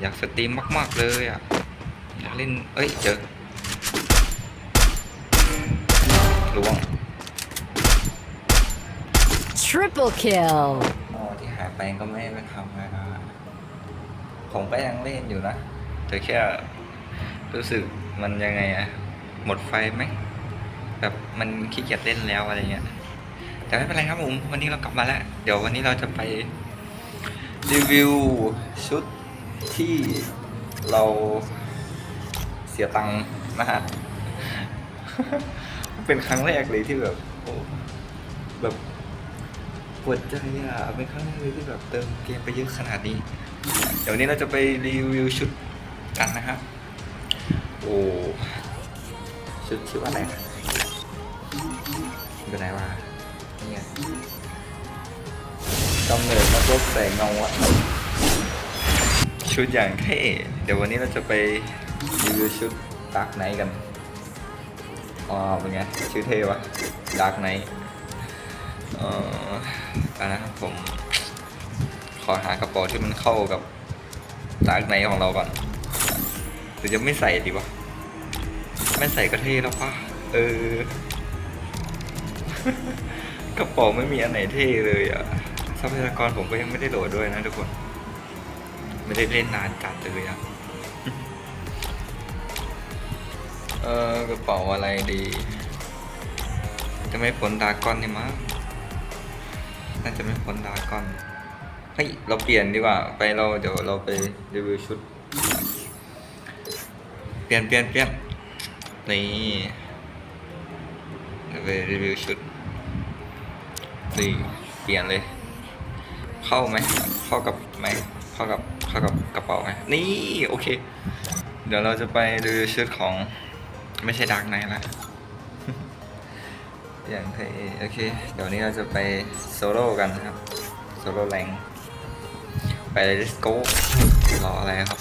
อยากสตรีมมากๆเลยอะอยากเล่น เอ้ย เจอล่วง Triple kill. อ๋อที่หายไปก็ไม่ได้ไปทำนะผมก็ยังเล่นอยู่นะ แต่แค่รู้สึกมันยังไงอะหมดไฟไหม แบบมันขี้เกียจเล่นแล้วอะไรเงี้ย แต่ไม่เป็นไรครับผม วันนี้เรากลับมาแล้ว เดี๋ยววันนี้เราจะไปรีวิวชุด ที่เราเสียตังค์นะฮะ เป็นครั้งแรกเลยที่แบบโอ้แบบปวดใจอะเป็นครั้งแรกเลยที่แบบเติมเกมไปเยอะขนาดนี้ เดี๋ยวนี้เราจะไปรีวิวชุดกันนะครับ โอ้ชุดชื่อว่าอะไรนะเป็นไรวะนี่ไงกำเนิดนักรบแสงเงาอะ ชุดอย่างเท่เดี๋ยววันนี้เราจะไปรีวิวชุดดาร์กไนท์กันอ๋อเป็นไงชื่อเท่วะดาร์กไนท์เอ่ออานะครับผม ขอหากระเป๋าที่มันเข้ากับดาร์กไนท์ของเราก่อนหรือจะไม่ใส่ดีวะไม่ใส่ก็เท่แล้วปะเออกระเป๋าไม่มีอันไหนเท่เลยอะทรัพยากรผมก็ยังไม่ได้โหลดด้วยนะทุกคน ไม่ได้เล่นนานจัดเลยอะเออกระเป๋าอะไรดี จะไม่พ้นดาก้อนนี่มั้งน่าจะไม่พ้นดาก้อนเฮ้ยเราเปลี่ยนดีกว่า ไปเราเดี๋ยวเราไปรีวิวชุด เปลี่ยนเปลี่ยนเปลี่ยนนี่ไปรีวิวชุดนี่เปลี่ยนเลย เข้าไหมเข้ากับไหมเข้ากับ เข้ากับกระเป๋าไหมนี่โอเค เดี๋ยวเราจะไปรีวิวชุดของไม่ใช่ดาร์กไนท์ละอย่างเท่โอเค เดี๋ยวนี้เราจะไปโซโล่กันนะครับ โซโล่แรงไปเลย let's go รออะไรครับ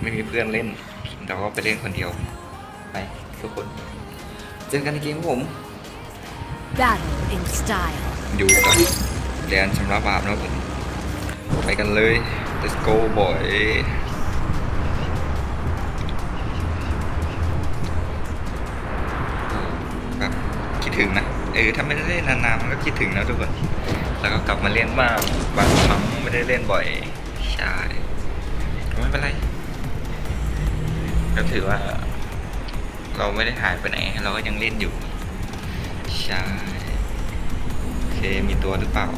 ไม่มีเพื่อนเล่นแต่ว่าไปเล่นคนเดียว ไปทุกคน เจอกันในเกมครับผม Battle in style. อยู่กับ แดนชำระบาปนะครับผม ไปกันเลย let's go boy แบบคิดถึงนะ เออ ถ้าไม่ได้เล่นนานๆมันก็คิดถึงนะทุกคน แล้วก็กลับมาเล่นบ้าง บางครั้งไม่ได้เล่นบ่อย ใช่ ไม่เป็นไร ก็ถือว่า เราไม่ได้หายไปไหน เราก็ยังเล่นอยู่ ใช่ โอเค มีตัวหรือเปล่า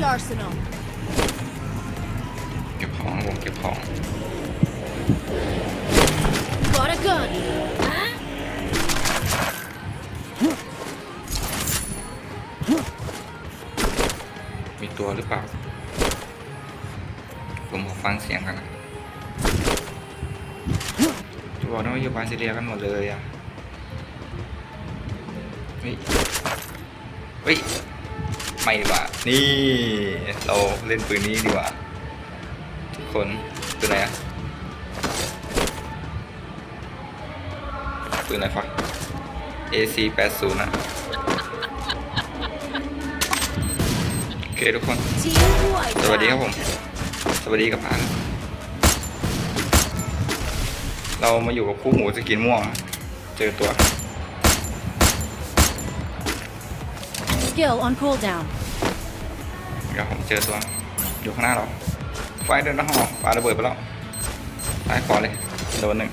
the arsenal. เก็บของผมเก็บของ Got a gun. Huh? มีตัวหรือเปล่า ผมขอฟังเสียงกันนะจะบอกนะว่าอยู่บาซิเลียกันหมดเลยอะ เฮ้ย เฮ้ย ไม่ดีกว่า นี่เราเล่นปืนนี้ดีกว่า ทุกคนปืนอะไรอะปืนอะไรฟัก AC 80นะโอเคทุกคน สวัสดีครับผม สวัสดีกับอานเรามาอยู่กับคู่หูสกินม่วง เจอตัว Skill on cooldown. เดี๋ยวผมเจอตัว อยู่ข้างหน้าเรา ไฟเดินหน้าห้องปาระเบิดไปแล้วซ้ายขวาเลยโดนหนึ่ง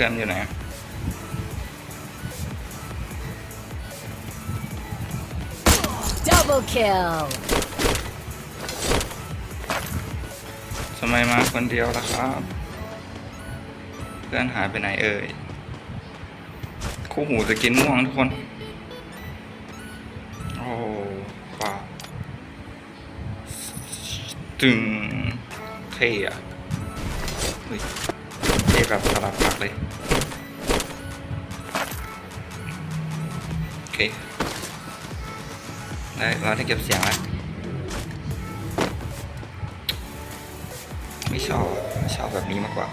เพื่อนอยู่ไหนอะ Double kill. ทำไมมาคนเดียวล่ะครับเพื่อนหายไปไหนเอ่ย คู่หูจะกินม่วงทุกคน โอ้ว้าวจึงเท่อะเฮ้ยเท่แบบสลับผักเลย ได้เราได้เก็บเสียงแล้วไม่ชอบชอบแบบนี้มากกว่า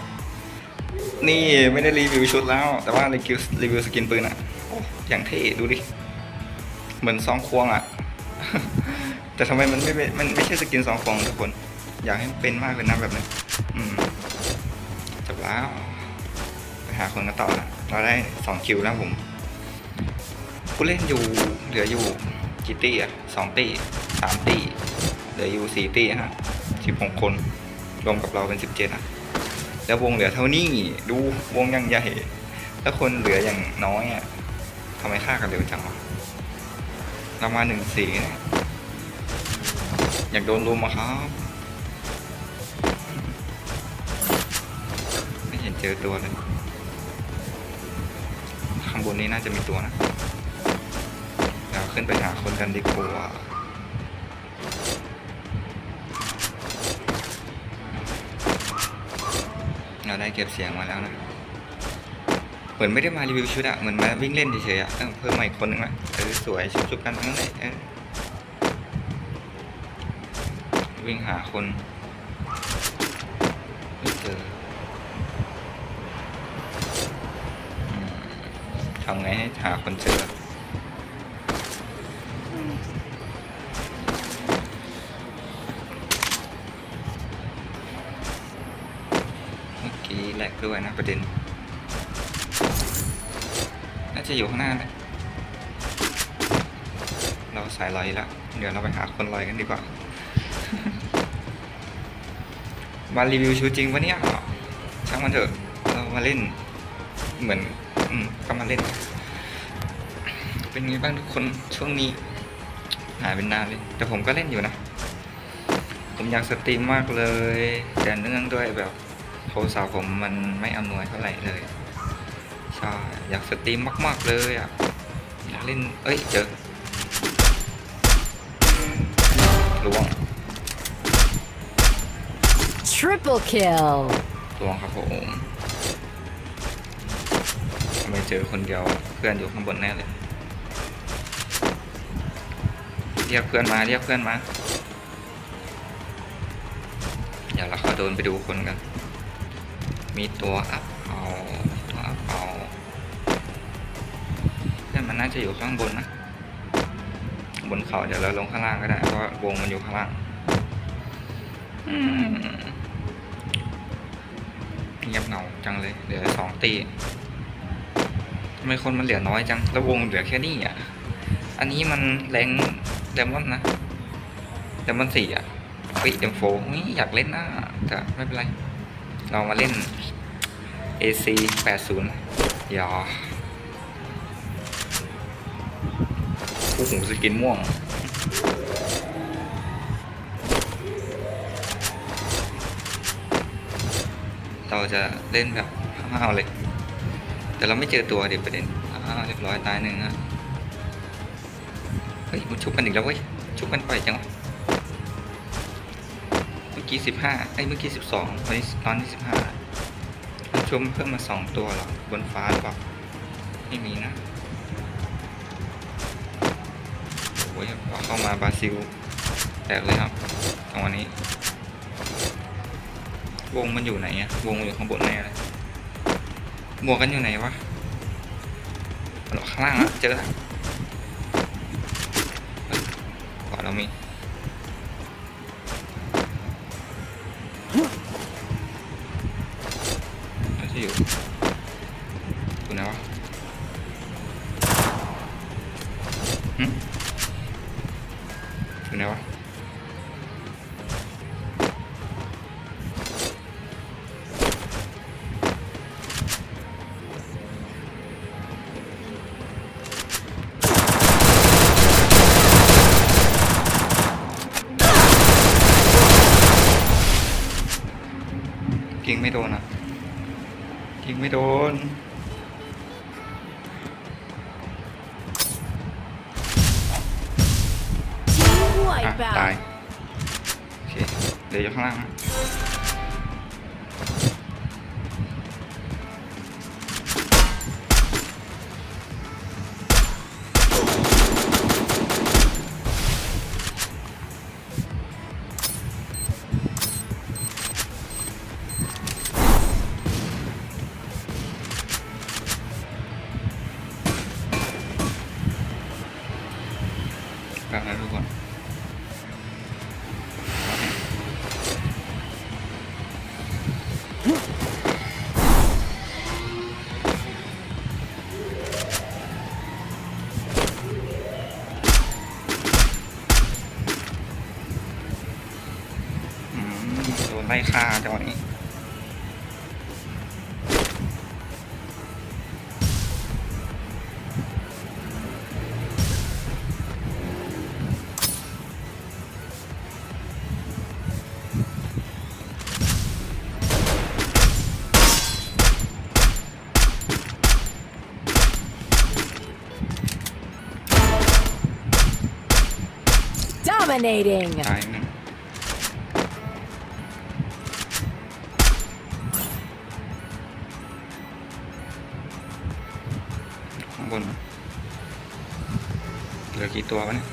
นี่ไม่ได้รีวิวชุดแล้ว แต่ว่ารีวิวรีวิวสกินปืนอะอย่างเท่ดูดิ เหมือนซองควงอะแต่ทำไมมันไม่เป็นมันไม่ใช่สกินซองควงทุกคน อยากให้มันเป็นมากเลยนะแบบนี้อืมจบแล้ว ไปหาคนกันต่อนะเราได้สองคิวแล้วผม ผู้เล่นอยู่เหลืออยู่กี่ตี้อะสองตี้สามตี้เหลืออยู่สี่ตี้ฮะสิบหกคนรวมกับเราเป็นสิบเจ็ดอะแล้ววงเหลือเท่านี้ดูวงยังใหญ่แล้วคนเหลืออย่างน้อยอะทำไมฆ่ากันเร็วจังวะเรามาหนึ่งสีนี่ยอยากโดนรุมอะครับ ไม่เห็นเจอตัวเลย ข้างบนนี้น่าจะมีตัวนะ ขึ้นไปหาคนกันดีกว่าเราได้เก็บเสียงมาแล้วนะ เหมือนไม่ได้มารีวิวชุดอะเหมือนมาวิ่งเล่นเฉยๆอะเพิ่มมาอีกคนนึงละเออสวยชุบๆกันทั้งนั้นเลยเออวิ่งหาคนไม่เจอทำไงให้หาคนเจอ เมื่อกี้แหลกด้วยนะประเด็น น่าจะอยู่ข้างหน้านะเราสายลอยแล้ว เดี๋ยวเราไปหาคนลอยกันดีกว่า มารีวิวชุดจริงปะเนี่ย ช่างมันเถอะ เรามาเล่น เหมือน อืมก็มาเล่น เป็นไงบ้างทุกคนช่วงนี้ หายเป็นนานเลย แต่ผมก็เล่นอยู่นะ ผมอยากสตรีมมากเลย แต่เนื่องด้วยแบบโทรศัพท์ผมมันไม่อำนวยเท่าไหร่เลย ใช่ อยากสตรีมมากๆเลยอะ อยากเล่น เอ้ย เจอล่วง Triple kill. ล่วงครับผมทำไมเจอคนเดียว เพื่อนอยู่ข้างบนแน่เลย เรียกเพื่อนมาเรียกเพื่อนมา เดี๋ยวเราขอโดนไปดูคนกัน มีตัวอัพเอาตัวอัพเอาเพื่อนมันน่าจะอยู่ข้างบนนะ บนเขาเดี๋ยวเราลงข้างล่างก็ได้เพราะว่าวงมันอยู่ข้างล่างเงียบเหงาจังเลยเหลือสองตีทำไมคนมันเหลือน้อยจัง แล้ววงเหลือแค่นี้อะ อันนี้มันแรง ดมอนนะเดมอนสี่อะเฮ้ยเดมโฟนี่อยากเล่นนะแต่ไม่เป็นไร เรามาเล่น AC 80อย่าคู่หูสกินม่วงเราจะเล่นแบบห้าวเลย แต่เราไม่เจอตัวเดี๋ยวประเด็นอ้าวเรียบร้อยตายหนึ่งนะ เฮ้ยมันชุบกันอีกแล้วเว้ยชุบกันไปจังวะเมื่อกี้สิบห้าไอ้เมื่อกี้สิบสองตอนนี้ตอนนี้สิบห้าชุบเพิ่มมาสองตัวหรอบนฟ้าหรือเปล่าไม่มีนะโอ้ยเอเข้ามาบราซิลแตกเลยครับจังวะนี้ วงมันอยู่ไหนอะวงอยู่ข้างบนแน่เลยหมวกกันอยู่ไหนวะหรอข้างล่างอะเจอละ ก่อนเรามีเราจะอยู่อยู่ไหนวะหึอยู่ไหนวะ ตาย โอเค เดี๋ยวอยู่ข้างล่างนะ ไล่ฆ่าจังหวะนี้ Dominating. ตายหนึ่งข้าง ตัววะเนี่ย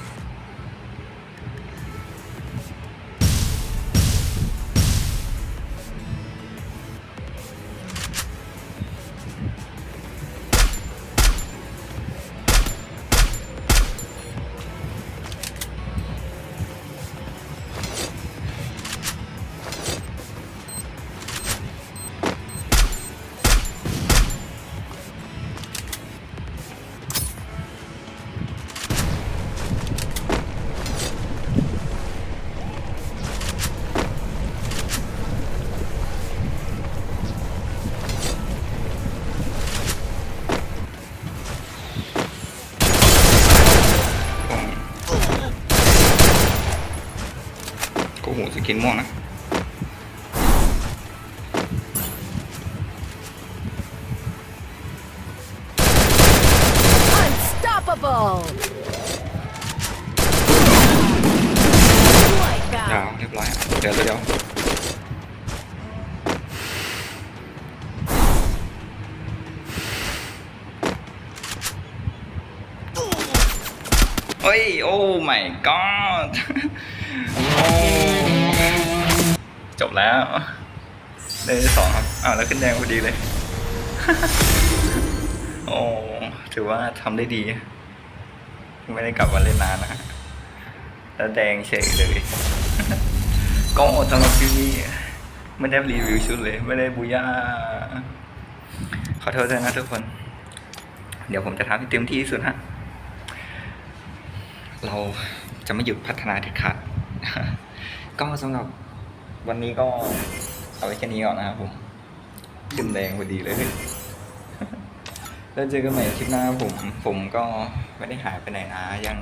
กูหูสกินม่วงนะ Unstoppable. ดาวเรียบร้อยอะเดี๋ยวเดี๋ยวเฮ้ย โอ้ my god โอ้ แล้วได้สองครับอ้าวแล้วขึ้นแดงพอดีเลย โอ้ถือว่าทำได้ดี ไม่ได้กลับมาเล่นนานนะฮะแล้วแดงเฉยเลย ก็สำหรับคลิปนี้ไม่ได้รีวิวชุดเลย ไม่ได้บูย่าขอโทษด้วยนะทุกคน เดี๋ยวผมจะทำให้เต็มที่ที่สุดฮะ เราจะไม่หยุดพัฒนาเด็ดขาดก็สำหรับ วันนี้ก็เอาไว้แค่นี้ก่อนนะครับผม ขึ้นแดงพอดีเลย แล้วเจอกันใหม่คลิปหน้าผม ผมก็ไม่ได้หายไปไหนนะ ยัง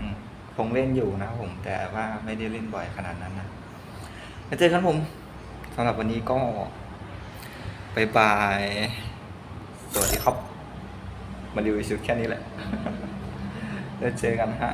คงเล่นอยู่นะครับผม แต่ว่าไม่ได้เล่นบ่อยขนาดนั้นนะแล้วเจอกันผมสำหรับวันนี้ก็บายบาย สวัสดีครับ มาดูชุดแค่นี้แหละ แล้วเจอกันฮะ